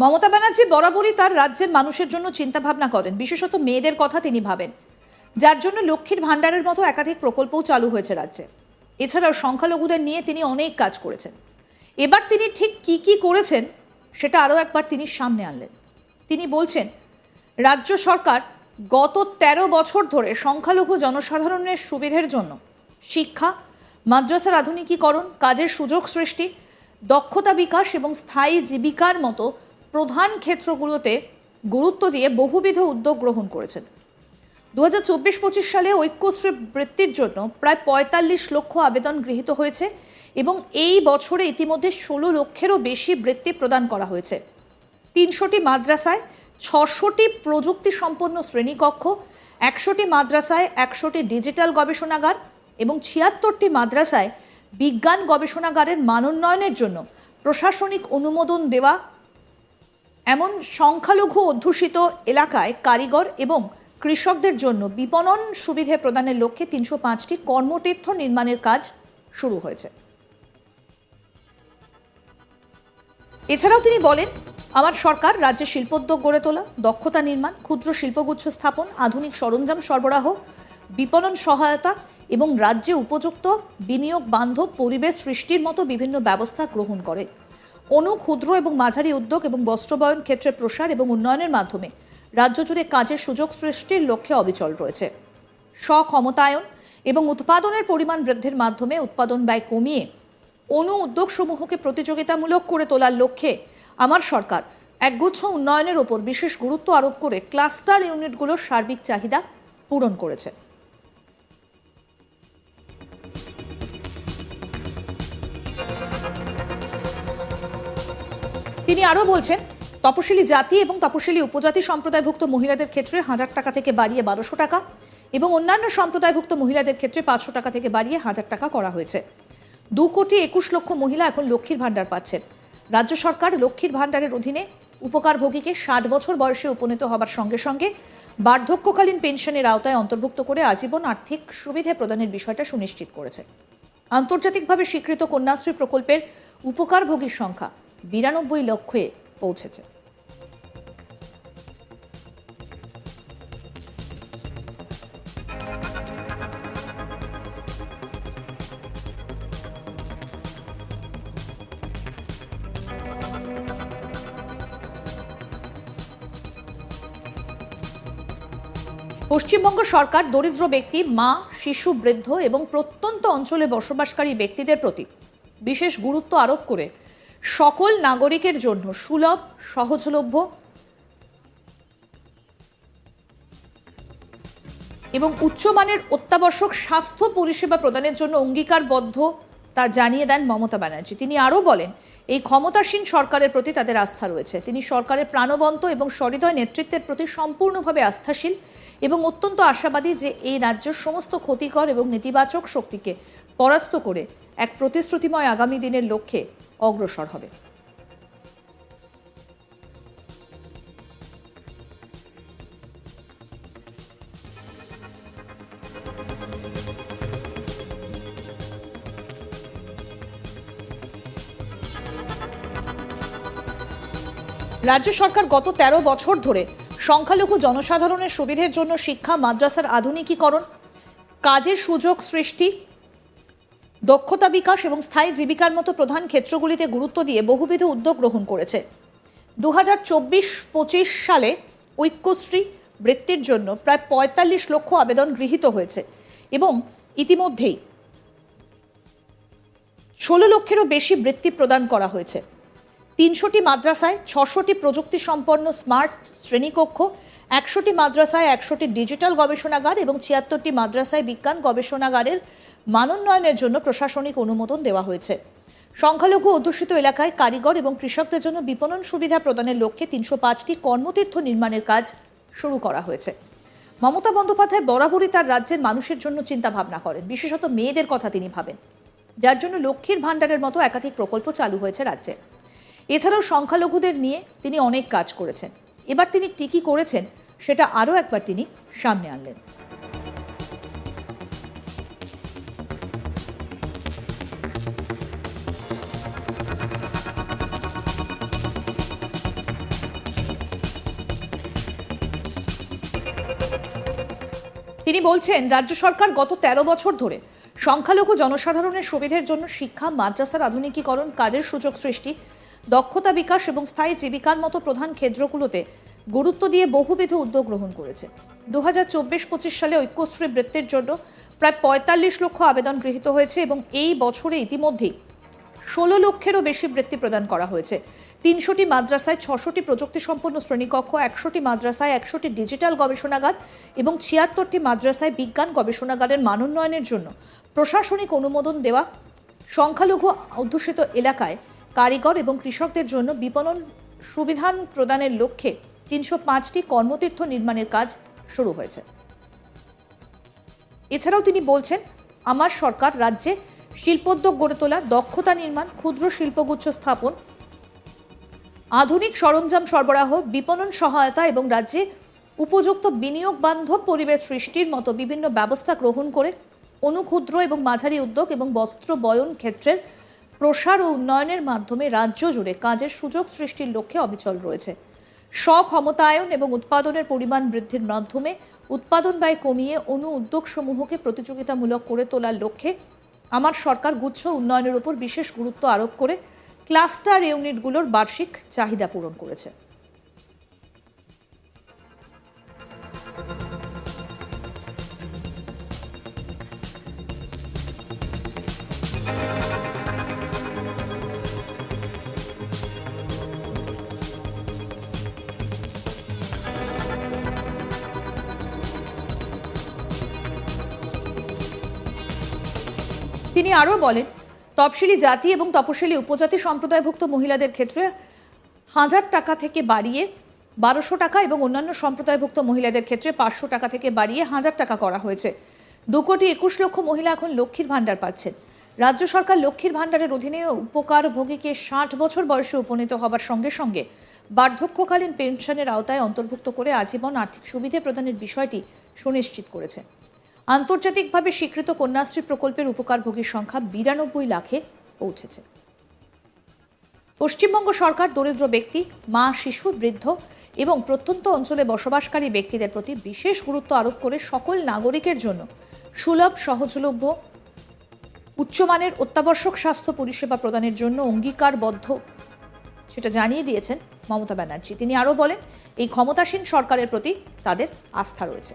মমতা ব্যানার্জি বরাবরই তার রাজ্যের মানুষের জন্য চিন্তা ভাবনা করেন, বিশেষত মেয়েদের কথা তিনি ভাবেন। যার জন্য লক্ষ্মীর ভাণ্ডারের মতো একাধিক প্রকল্পও চালু হয়েছে রাজ্যে। এছাড়াও সংখ্যালঘুদের নিয়ে তিনি অনেক কাজ করেছেন। এবার তিনি ঠিক কি কি করেছেন, সেটা আরও একবার তিনি সামনে আনলেন। তিনি বলছেন, রাজ্য সরকার গত ১৩ বছর ধরে সংখ্যালঘু জনসাধারণের সুবিধের জন্য শিক্ষা, মাদ্রাসার আধুনিকীকরণ, কাজের সুযোগ সৃষ্টি, দক্ষতা বিকাশ এবং স্থায়ী জীবিকার মতো প্রধান ক্ষেত্রগুলোতে গুরুত্ব দিয়ে বহুবিধ উদ্যোগ গ্রহণ করেছেন। দু হাজার চব্বিশ পঁচিশ সালে ঐক্যশ্রী বৃত্তির জন্য প্রায় পঁয়তাল্লিশ লক্ষ আবেদন গৃহীত হয়েছে এবং এই বছরে ইতিমধ্যে ষোলো লক্ষেরও বেশি বৃত্তি প্রদান করা হয়েছে। তিনশোটি মাদ্রাসায় ছশোটি প্রযুক্তি সম্পন্ন শ্রেণীকক্ষ, একশোটি মাদ্রাসায় একশোটি ডিজিটাল গবেষণাগার এবং ছিয়াত্তরটি মাদ্রাসায় বিজ্ঞান গবেষণাগারের মানোন্নয়নের জন্য প্রশাসনিক অনুমোদন দেওয়া এমন সংখ্যালঘু অধ্যুষিত এলাকায় কারিগর এবং কৃষকদের জন্য বিপণন সুবিধে প্রদানের লক্ষ্যে তিনশো পাঁচটি কর্মতীর্থ নির্মাণের কাজ শুরু হয়েছে। এছাড়াও তিনি বলেন, আমার সরকার রাজ্যে শিল্পোদ্যোগ গড়ে তোলা, দক্ষতা নির্মাণ, ক্ষুদ্র শিল্পগুচ্ছ স্থাপন, আধুনিক সরঞ্জাম সরবরাহ, বিপণন সহায়তা এবং রাজ্যে উপযুক্ত বিনিয়োগ বান্ধব পরিবেশ সৃষ্টির মতো বিভিন্ন ব্যবস্থা গ্রহণ করে। অনু ক্ষুদ্র এবং মাঝারি উদ্যোগ এবং বস্ত্রবয়ন ক্ষেত্রে প্রসার এবং উন্নয়নের মাধ্যমে রাজ্য জুড়ে কাজের সুযোগ সৃষ্টির লক্ষ্যে অবিচল রয়েছে। স্বক্ষমতায়ন এবং উৎপাদনের পরিমাণ বৃদ্ধির মাধ্যমে উৎপাদন ব্যয় কমিয়ে অনু উদ্যোগসমূহকে প্রতিযোগিতামূলক করে তোলার লক্ষ্যে আমার সরকার একগুচ্ছ উন্নয়নের ওপর বিশেষ গুরুত্ব আরোপ করে ক্লাস্টার ইউনিটগুলোর সার্বিক চাহিদা পূরণ করেছে। তিনি আরও বলছেন, তপশিলি জাতি এবং তপশিলি উপজাতি সম্প্রদায়ভুক্ত মহিলাদের ক্ষেত্রে হাজার টাকা থেকে বাড়িয়ে বারোশো টাকা এবং অন্যান্য সম্প্রদায়ভুক্ত মহিলাদের ক্ষেত্রে পাঁচশো টাকা থেকে বাড়িয়ে হাজার টাকা করা হয়েছে। দু কোটি একুশ লক্ষ মহিলা এখন লক্ষ্মীর ভাণ্ডার পাচ্ছেন। রাজ্য সরকার লক্ষ্মীর ভাণ্ডারের অধীনে উপকারভোগীকে ষাট বছর বয়সে উপনীত হবার সঙ্গে সঙ্গে বার্ধক্যকালীন পেনশনের আওতায় অন্তর্ভুক্ত করে আজীবন আর্থিক সুবিধে প্রদানের বিষয়টা সুনিশ্চিত করেছে। আন্তর্জাতিকভাবে স্বীকৃত কন্যাশ্রী প্রকল্পের উপকারভোগীর সংখ্যা বিরানব্বই লক্ষে পৌঁছেছে। পশ্চিমবঙ্গ সরকার দরিদ্র ব্যক্তি, মা, শিশু, বৃদ্ধ এবং প্রত্যন্ত অঞ্চলে বসবাসকারী ব্যক্তিদের প্রতি বিশেষ গুরুত্ব আরোপ করে সকল নাগরিকের জন্য সুলভ, সহজলভ্য এবং উচ্চমানের অত্যাবশ্যক স্বাস্থ্য পরিষেবা প্রদানের জন্য অঙ্গীকারবদ্ধ, তা জানিয়ে দেন মমতা ব্যানার্জি। তিনি আরও বলেন, এই ক্ষমতাসীন সরকারের প্রতি তাদের আস্থা রয়েছে। তিনি সরকারের প্রাণবন্ত এবং সহৃদয় নেতৃত্বের প্রতি সম্পূর্ণভাবে আস্থাশীল এবং অত্যন্ত আশাবাদী যে এই রাজ্যের সমস্ত ক্ষতিকর এবং নেতিবাচক শক্তিকে পরাস্ত করে এক প্রতিশ্রুতিময় আগামী দিনের লক্ষ্যে অগ্রসর হবে। রাজ্য সরকার গত ১৩ বছর ধরে সংখ্যালঘু জনসাধারণের সুবিধের জন্য শিক্ষা, মাদ্রাসার আধুনিকীকরণ, কাজের সুযোগ সৃষ্টি দক্ষতা বিকাশ এবং স্থায়ী জীবিকার মতো প্রধান ক্ষেত্রগুলিতে গুরুত্ব দিয়ে বহুবিধ উদ্যোগ গ্রহণ করেছে। দু হাজার সালে ঐক্যশ্রী বৃত্তির জন্য প্রায় পঁয়তাল্লিশ লক্ষ আবেদন গৃহীত হয়েছে এবং ইতিমধ্যেই ষোলো লক্ষেরও বেশি বৃত্তি প্রদান করা হয়েছে। তিনশোটি মাদ্রাসায় ছশোটি প্রযুক্তি সম্পন্ন স্মার্ট শ্রেণীকক্ষ, একশোটি মাদ্রাসায় একশোটি ডিজিটাল গবেষণাগার এবং ছিয়াত্তরটি মাদ্রাসায় বিজ্ঞান গবেষণাগারের মানোন্নয়নের জন্য প্রশাসনিক অনুমোদন দেওয়া হয়েছে। সংখ্যালঘু অধ্যুষিত এলাকায় কারিগর এবং কৃষকদের জন্য বিপণন সুবিধা প্রদানের লক্ষ্যে তিনশো পাঁচটি কর্মতীর্থ নির্মাণের কাজ শুরু করা হয়েছে। মমতা বন্দ্যোপাধ্যায় বরাবরই তার রাজ্যের মানুষের জন্য চিন্তা ভাবনা করেন। বিশেষত মেয়েদের কথা তিনি ভাবেন। যার জন্য লক্ষ্মীর ভাণ্ডারের মতো একাধিক প্রকল্প চালু হয়েছে রাজ্যে। এছাড়াও সংখ্যালঘুদের নিয়ে তিনি অনেক কাজ করেছেন। এবার তিনি টিকি করেছেন, সেটা আরও একবার তিনি সামনে আনলেন। তিনি বলছেন, রাজ্য সরকার গত ১৩ বছর ধরে সংখ্যালঘু জনসাধারণের সুবিধের জন্য শিক্ষা, মাদ্রাসার আধুনিকীকরণ, কাজের সুযোগ সৃষ্টি, দক্ষতা বিকাশ এবং স্থায়ী জীবিকার মতো প্রধান ক্ষেত্রগুলোতে গুরুত্ব দিয়ে বহুবিধ উদ্যোগ গ্রহণ করেছে। দু হাজার চব্বিশ পঁচিশ সালে ঐক্যশ্রী বৃত্তির জন্য প্রায় পঁয়তাল্লিশ লক্ষ আবেদন গৃহীত হয়েছে এবং এই বছরে ইতিমধ্যেই ষোলো লক্ষেরও বেশি বৃত্তি প্রদান করা হয়েছে। তিনশোটি মাদ্রাসায়, ছশোটি প্রযুক্তি সম্পন্ন শ্রেণীকক্ষ, একশোটি মাদ্রাসায়, একশোটি ডিজিটাল গবেষণাগার এবং ছিয়াত্তরটি মাদ্রাসায় বিজ্ঞান গবেষণাগারের মানোন্নয়নের জন্য। প্রশাসনিক অনুমোদন দেওয়া সংখ্যালঘু অধ্যুষিত এলাকায় কারিগর এবং কৃষকদের জন্য বিপণন সুবিধান প্রদানের লক্ষ্যে তিনশো পাঁচটি কর্মতীর্থ নির্মাণের কাজ শুরু হয়েছে। এছাড়াও তিনি বলছেন, আমার সরকার রাজ্যে শিল্পোদ্যোগ গড়ে তোলা দক্ষতা নির্মাণ, ক্ষুদ্র শিল্পগুচ্ছ স্থাপন আধুনিক সরঞ্জাম সরবরাহ, বিপণন সহায়তা এবং রাজ্যে উপযুক্ত বিনিয়োগ বান্ধব পরিবেশ সৃষ্টির মতো বিভিন্ন ব্যবস্থা গ্রহণ করে অনুক্ষুদ্র এবং মাঝারি উদ্যোগ এবং বস্ত্র বয়ন ক্ষেত্রের প্রসার ও উন্নয়নের মাধ্যমে রাজ্য জুড়ে কাজের সুযোগ সৃষ্টির লক্ষ্যে অবিচল রয়েছে। স্বক্ষমতায়ন এবং উৎপাদনের পরিমাণ বৃদ্ধির মাধ্যমে উৎপাদন ব্যয় কমিয়ে অনু উদ্যোগসমূহকে প্রতিযোগিতামূলক করে তোলার লক্ষ্যে আমার সরকার গুচ্ছ উন্নয়নের উপর বিশেষ গুরুত্ব আরোপ করে ক্লাস্টার ইউনিটগুলোর বার্ষিক চাহিদা পূরণ করেছে। তিনি আরও বলেন তপশিলি জাতি এবং তপশিলি উপজাতি সম্প্রদায়ভুক্ত মহিলাদের ক্ষেত্রে হাজার টাকা থেকে বাড়িয়ে বারোশো টাকা এবং অন্যান্য সম্প্রদায়ভুক্ত মহিলাদের ক্ষেত্রে পাঁচশো টাকা থেকে বাড়িয়ে হাজার টাকা করা হয়েছে। দু কোটি একুশ লক্ষ মহিলা এখন লক্ষ্মীর ভাণ্ডার পাচ্ছেন। রাজ্য সরকার লক্ষ্মীর ভাণ্ডারের অধীনে উপকারভোগীকে ষাট বছর বয়সে উপনীত হবার সঙ্গে সঙ্গে বার্ধক্যকালীন পেনশনের আওতায় অন্তর্ভুক্ত করে আজীবন আর্থিক সুবিধে প্রদানের বিষয়টি সুনিশ্চিত করেছে। আন্তর্জাতিকভাবে স্বীকৃত কন্যাশ্রী প্রকল্পের উপকারভোগীর সংখ্যা বিরানব্বই লাখে পৌঁছেছে। পশ্চিমবঙ্গ সরকার দরিদ্র ব্যক্তি, মা, শিশু, বৃদ্ধ এবং প্রত্যন্ত অঞ্চলে বসবাসকারী ব্যক্তিদের প্রতি বিশেষ গুরুত্ব আরোপ করে সকল নাগরিকের জন্য সুলভ, সহজলভ্য, উচ্চমানের অত্যাবশ্যক স্বাস্থ্য পরিষেবা প্রদানের জন্য অঙ্গীকারবদ্ধ, সেটা জানিয়ে দিয়েছেন মমতা ব্যানার্জি। তিনি আরও বলেন, এই ক্ষমতাসীন সরকারের প্রতি তাদের আস্থা রয়েছে।